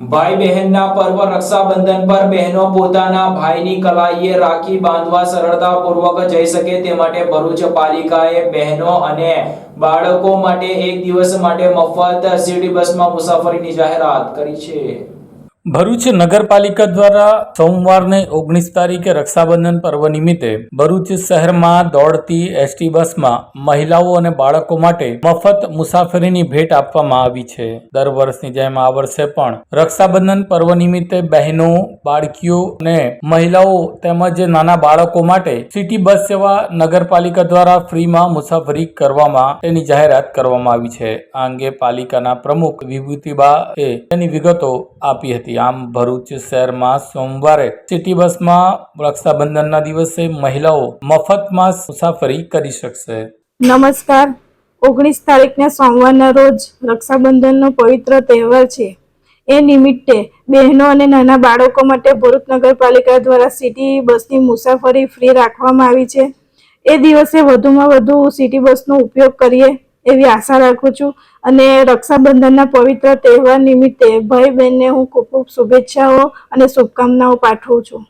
ભાઈ બહેનના પર્વ રક્ષાબંધન પર બહેનો પોતાના ભાઈની કલાઈએ રાખી બાંધવા સરળતાપૂર્વક જઈ શકે તે માટે ભરૂચ પાલિકાએ બહેનો અને બાળકો માટે એક દિવસ માટે મફત સિટી બસમાં મુસાફરીની જાહેરાત કરી છે. ભરૂચ નગરપાલિકા દ્વારા સોમવારને ઓગણીસ તારીખે રક્ષાબંધન પર્વ નિમિત્તે ભરૂચ શહેરમાં દોડતી એસટી બસમાં મહિલાઓ અને બાળકો માટે મફત મુસાફરીની ભેટ આપવામાં આવી છે. દર વર્ષની જેમ આ વર્ષે પણ રક્ષાબંધન પર્વ નિમિત્તે બહેનો, બાળકીઓ અને મહિલાઓ તેમજ નાના બાળકો માટે સિટી બસ સેવા નગરપાલિકા દ્વારા ફ્રીમાં મુસાફરી કરવામાં તેની જાહેરાત કરવામાં આવી છે. આ અંગે પાલિકાના પ્રમુખ વિભૂતિબાએ તેની વિગતો આપી હતી. આમ ભરૂચ શહેરમાં સોમવારે સિટી બસમાં રક્ષાબંધનના દિવસે મહિલાઓ મફતમાં મુસાફરી કરી શકશે. નમસ્કાર. ઓગણીસ તારીખના સોમવારના રોજ રક્ષાબંધનનો પવિત્ર તહેવાર છે. એ નિમિત્તે બહેનો અને નાના બાળકો માટે ભરૂચ નગરપાલિકા દ્વારા સિટી બસની મુસાફરી ફ્રી રાખવામાં આવી છે. એ દિવસે વધુમાં વધુ સિટી બસનો ઉપયોગ કરીએ. એવી આશા રાખું છું. અને રક્ષાબંધનના પવિત્ર તહેવાર નિમિત્તે ભાઈ બહેનને હું ખૂબ ખૂબ શુભેચ્છાઓ અને શુભકામનાઓ પાઠવું છું.